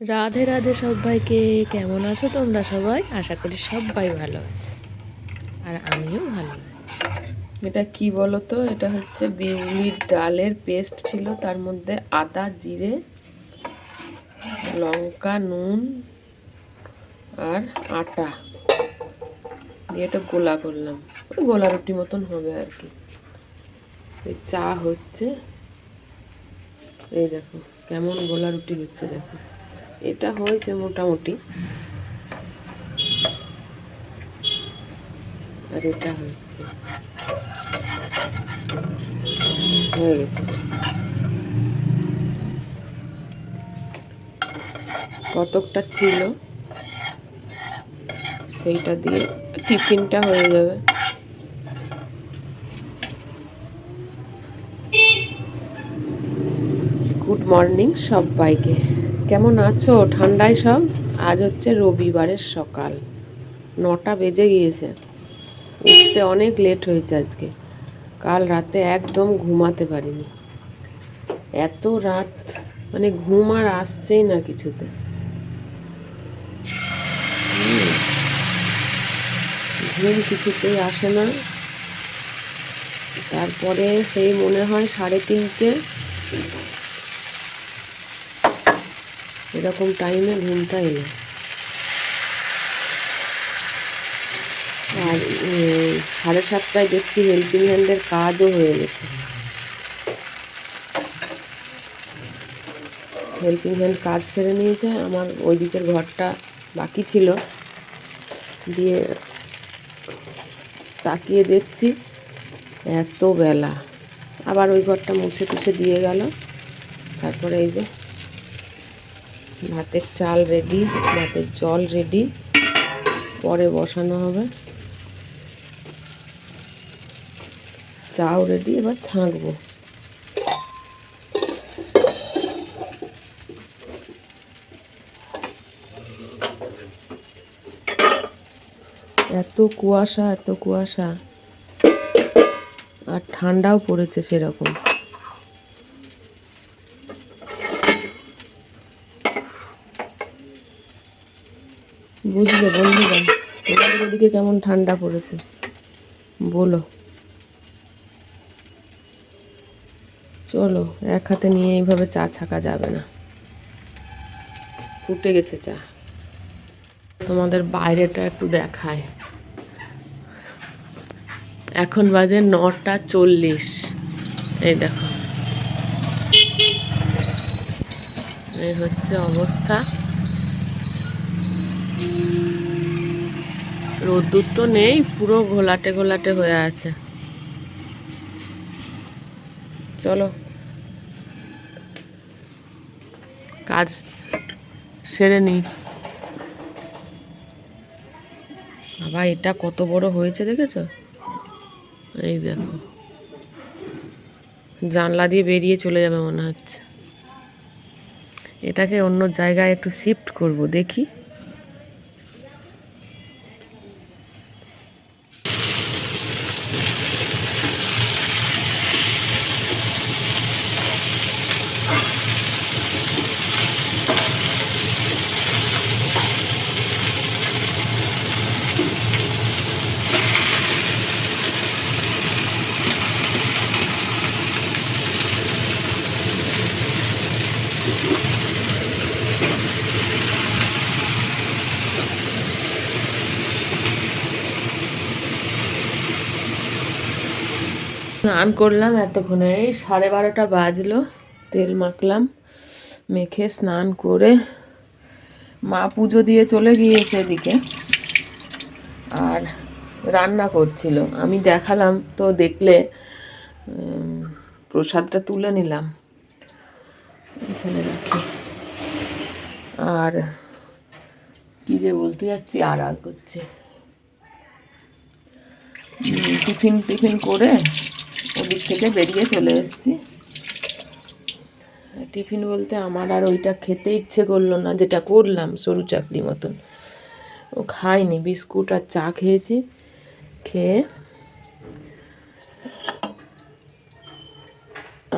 রাধে রাধে সবাইকে, কেমন আছো তোমরা সবাই? আশা করি সবাই ভালো আছে। আর আমিও ভালো এটা কি বলো তো এটা হচ্ছে বিউলির ডালের পেস্ট ছিল, তার মধ্যে আদা, জিরে, লঙ্কা, নুন আর আটা দিয়ে এটা গোলা করলাম। গোলা রুটি মতন হবে আর কি। চা হচ্ছে। এই দেখো, কেমন গোলা রুটি হচ্ছে দেখো। এটা হয়েছে মোটামুটি। আর এটা হচ্ছে হয়ে গেছে। কতকটা ছিল, সেইটা দিয়ে টিফিনটা হয়ে যাবে। গুড মর্নিং সবাইকে। কেমন আছো? ঠান্ডায় সব? আজ হচ্ছে রবিবারের সকাল। নটা বেজে গিয়েছে। উঠতে অনেক লেট হয়েছে আজকে। কাল রাতে একদম ঘুমাতে পারিনি। এত রাত মানে ঘুম আর আসছেই না কিছুতে। ঘুম কিছুতেই আসে না। তারপরে সেই মনে হয় সাড়ে তিনটে এরকম টাইমে ঘুমটা এলো। আর সাড়ে সাতটায় দেখছি হেল্পিং হ্যান্ডের কাজও হয়ে গেছে। হেল্পিং হ্যান্ড কাজ সেরে নিয়েছে, আমার ওই দিকের ঘরটা বাকি ছিল। দিয়ে তাকিয়ে দেখছি এত বেলা। আবার ওই ঘরটা মুছে টুছে দিয়ে গেল। তারপরে এই যে ভাতের চাল রেডি ভাতের জল রেডি পরে বসানো হবে। চাও রেডি এবার ছাঁকবো। এত কুয়াশা এত কুয়াশা। আর ঠান্ডাও পড়েছে সেরকম। বুঝলে বন্ধুরা তোমাদের ওদিকে কেমন ঠান্ডা পড়েছে? বলো। চলো, এক হাতে নিয়ে এইভাবে চা ছাকা যাবে না। ফুটে গেছে চা। তোমাদের বাইরেটা একটু দেখায়। এখন বাজে নটা চল্লিশ। এই দেখো। এই হচ্ছে অবস্থা। রোদ্দুর তো নেই, পুরো ঘোলাটে ঘোলাটে হয়ে আছে। চলো। কাজ সেরে নিই বাবা, এটা কত বড় হয়েছে দেখেছ? এই দেখো। জানলা দিয়ে বেরিয়ে চলে যাবে মনে হচ্ছে। এটাকে অন্য জায়গায় একটু শিফট করব, দেখি। স্নান করলাম, এতক্ষণে এই সাড়ে বারোটা বাজলো, তেল মাখলাম, মেখে স্নান করে মা পুজো দিয়ে চলে গিয়েছে এদিকে। আর রান্না করছিল। আমি দেখালাম তো দেখলে প্রসাদটা তুলে নিলাম। এখানে রাখি। আর কি যে বলতে যাচ্ছি, আর আর করছে। টিফিন টিফিন করে ওদিক থেকে বেরিয়ে চলে এসেছি। টিফিন বলতে আমার আর ওইটা খেতে ইচ্ছে করল না, যেটা করলাম সরু চাকরি মতন। ও খাইনি বিস্কুট আর চা খেয়েছি, খেয়ে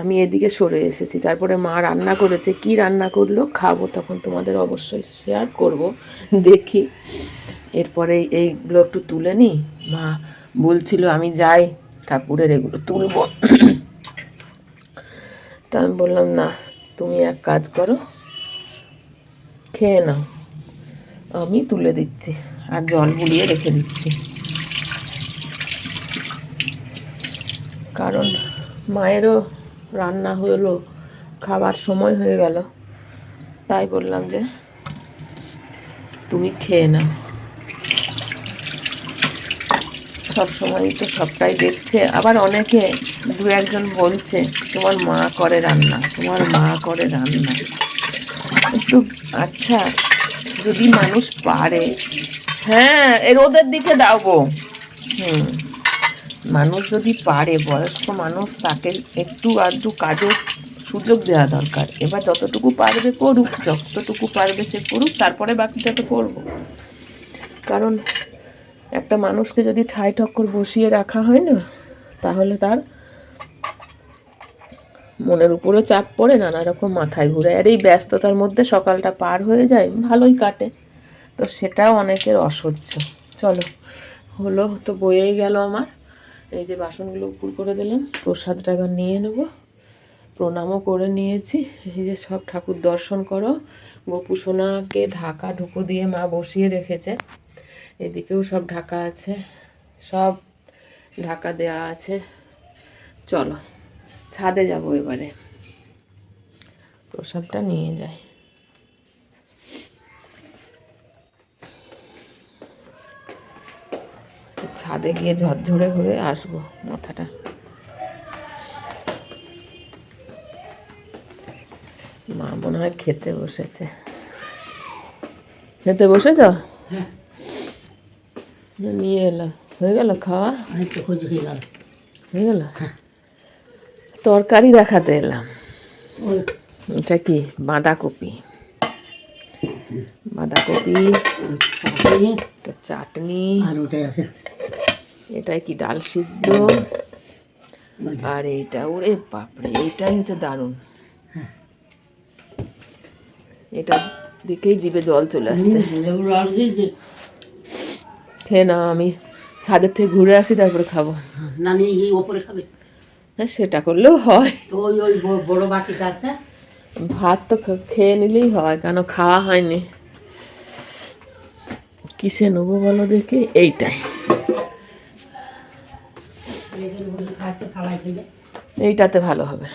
আমি এদিকে সরে এসেছি। তারপরে মা রান্না করেছে, কি রান্না করল খাব তখন তোমাদের অবশ্যই শেয়ার করব, দেখি। এরপরে এইগুলো একটু তুলে নিই। মা বলছিল আমি যাই ঠাকুরের এগুলো তুলবো। তা আমি বললাম, না, তুমি এক কাজ করো, খেয়ে নাও। আমি তুলে দিচ্ছি আর জল বুলিয়ে রেখে দিচ্ছি। কারণ মায়েরও রান্না হলো, খাবার সময় হয়ে গেল। তাই বললাম যে, তুমি খেয়ে নাও। সব সময় তো সবটাই দেখছে। আবার অনেকে দু একজন বলছে তোমার মা করে রান্না তোমার মা করে রান্না। একটু আচ্ছা যদি মানুষ পারে। হ্যাঁ এর ওদের দিকে দাও গো হুম মানুষ যদি পারে বয়স্ক মানুষ তাকে একটু আধটু কাজের সুযোগ দেওয়া দরকার। এবার যতটুকু পারবে করুক যতটুকু পারবে সে করুক তারপরে বাকিটা তো করব। কারণ একটা মানুষকে যদি ঠাই ঠক্কর বসিয়ে রাখা হয় না, তাহলে তার মনের উপরেও চাপ পড়ে, নানা রকম মাথায় ঘুরে। আর এই ব্যস্ততার মধ্যে সকালটা পার হয়ে যায়, ভালোই কাটে। তো সেটাও অনেকের অসহ্য। চলো, হলো, তো বয়েই গেল আমার। এই যে বাসনগুলো উপর করে দিলাম, প্রসাদটা এবার নিয়ে নেব। প্রণামও করে নিয়েছি। এই যে সব ঠাকুর দর্শন করো। গোপু সোনাকে ঢাকা ঢুকো দিয়ে মা বসিয়ে রেখেছে। এদিকেও সব ঢাকা আছে। সব ঢাকা দেয়া আছে। চলো, ছাদে যাব এবারে। প্রসাদটা নিয়ে যাই। ছাদে গিয়ে ঝরঝরে হয়ে আসব মাথাটা। মা মনে হয় খেতে বসেছে। খেতে বসেছ? হ্যাঁ। নিয়ে হয়ে গেল খাওয়া? হয়ে গেল? তরকারি দেখাতে এলাম। এটা কি? বাঁধাকপি। বাঁধাকপি চাটনি। এটা আর এটাই কি ডাল সিদ্ধ? আর এইটা, ওরে বাপরে, এইটাই হচ্ছে দারুণ। এটা দেখেই জিভে জল চলে আসছে। খেয়ে নাও আমি ছাদের থেকে ঘুরে আসি তারপরে খাব। হ্যাঁ, না নিয়ে এই ওপরে খাবে। হ্যাঁ সেটা করলেও হয়। তো ওই ওই বড় বাটিটা আছে। ভাত তো খেয়ে নিলেই হয় কেন খাওয়া হয়নি। কিসে নেব বলো দেখি? এইটাই। এইটাতে ভালো হবে।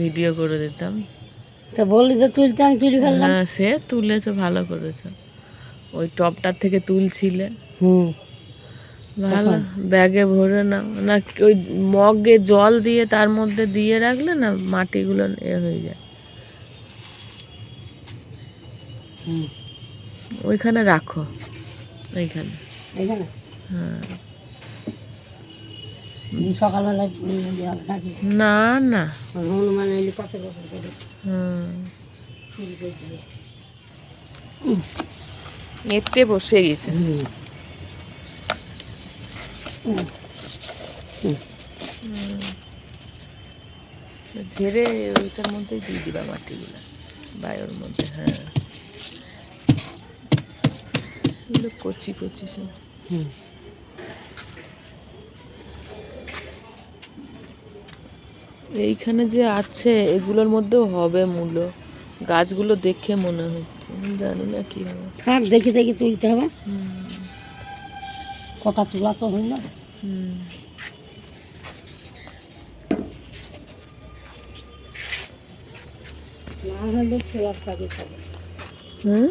ভিডিও করে দিতাম। তা বললি তো তুলতে আমি তুলি ফেললাম। হ্যাঁ সে তুলেছো ভালো করেছ। ওই টপটার থেকে তুলছিলে। হুম। ভালো ব্যাগে ভরে না না ওই মগে জল দিয়ে তার মধ্যে দিয়ে রাখলে না মাটিগুলো এ হয়ে যায়। হুম। ওইখানে রাখো ওইখানে। হ্যাঁ। সকালবেলা না না। আর হনুমান কত হুম। এঁটে বসে গেছে। ঝেড়ে ওইটার মধ্যে দিয়ে দিবা মাটিগুলো বায়ুর মধ্যে হ্যাঁ। এগুলো কচি কচি সব। হুম। এইখানে যে আছে এগুলোর মধ্যেও হবে মূলো গাছগুলো দেখে মনে হচ্ছে জানি না কি হবে। থাক দেখি দেখি তুলতে হবে। হুম, কটা তোলা তো হইল হুম। না হলে ছোলার শাকই খাব। হ্যাঁ?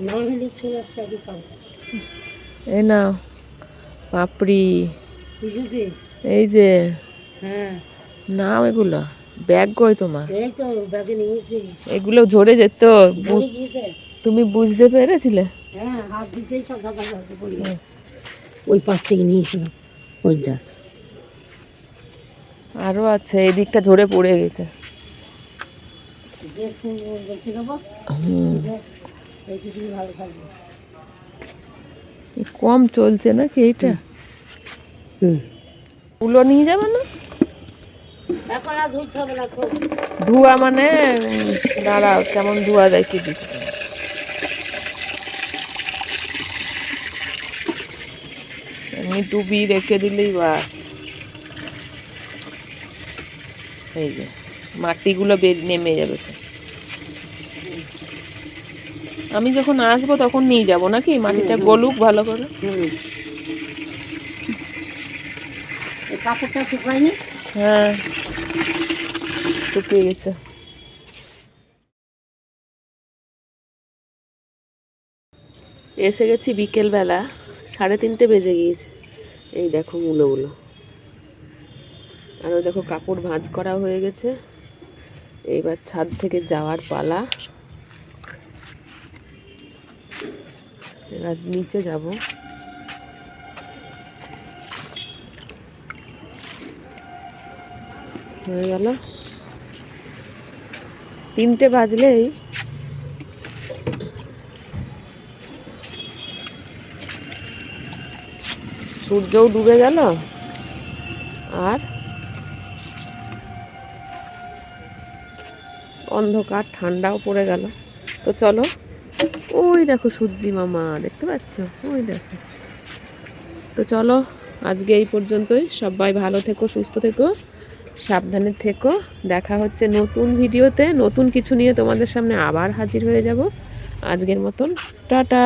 না হলে ছোলার শাকই খাব। এই নাও পাপড়ি। বুঝেছি এই যে। হ্যাঁ। নাও এগুলো। ব্যাগ কই তোমার? এই তো ব্যাগে নিয়েছি এগুলো ঝরে যেত তুমি বুঝতে পেরেছিলে? হ্যাঁ হাত দিতেই সব দাদা দাদা ওই পাশ থেকে নিয়েছিলাম ওইটা আরও আছে এই দিকটা ঝরে পড়ে গেছে। কম চলছে নাকি এইটা? হুম। তুলো নিয়ে যাবে না এখন আর ধুইতে হবে না তো ধোয়া মানে দাঁড়াও কেমন ধোয়া দেখি। দিচ্ছি এমনি ডুবি রেখে দিলেই বাস। এই যে মাটিগুলো নেমে যাবে। আমি যখন আসব তখন নিয়ে যাব নাকি? মাটিটা গলুক ভালো করে। কাপড়টা শুকায়নি? হ্যাঁ। এসে গেছি বিকেলবেলা, সাড়ে তিনটে বেজে গিয়েছে। এই দেখো মূলোগুলো আর ওই দেখো কাপড় ভাঁজ করা হয়ে গেছে। এইবার ছাদ থেকে যাওয়ার পালা। এবার নিচে যাব। হয়ে গেল। তিনটে বাজলেই সূর্যও ডুবে গেল আর অন্ধকার, ঠান্ডাও পড়ে গেল। তো চলো, ওই দেখো সূর্যি মামা, দেখতে পাচ্ছ? ওই দেখো। তো চলো, আজকে এই পর্যন্তই। সবাই ভালো থেকো, সুস্থ থেকো। সাবধানে থেকো। দেখা হচ্ছে নতুন ভিডিওতে। নতুন কিছু নিয়ে তোমাদের সামনে আবার হাজির হয়ে যাব। আজকের মতন, টাটা।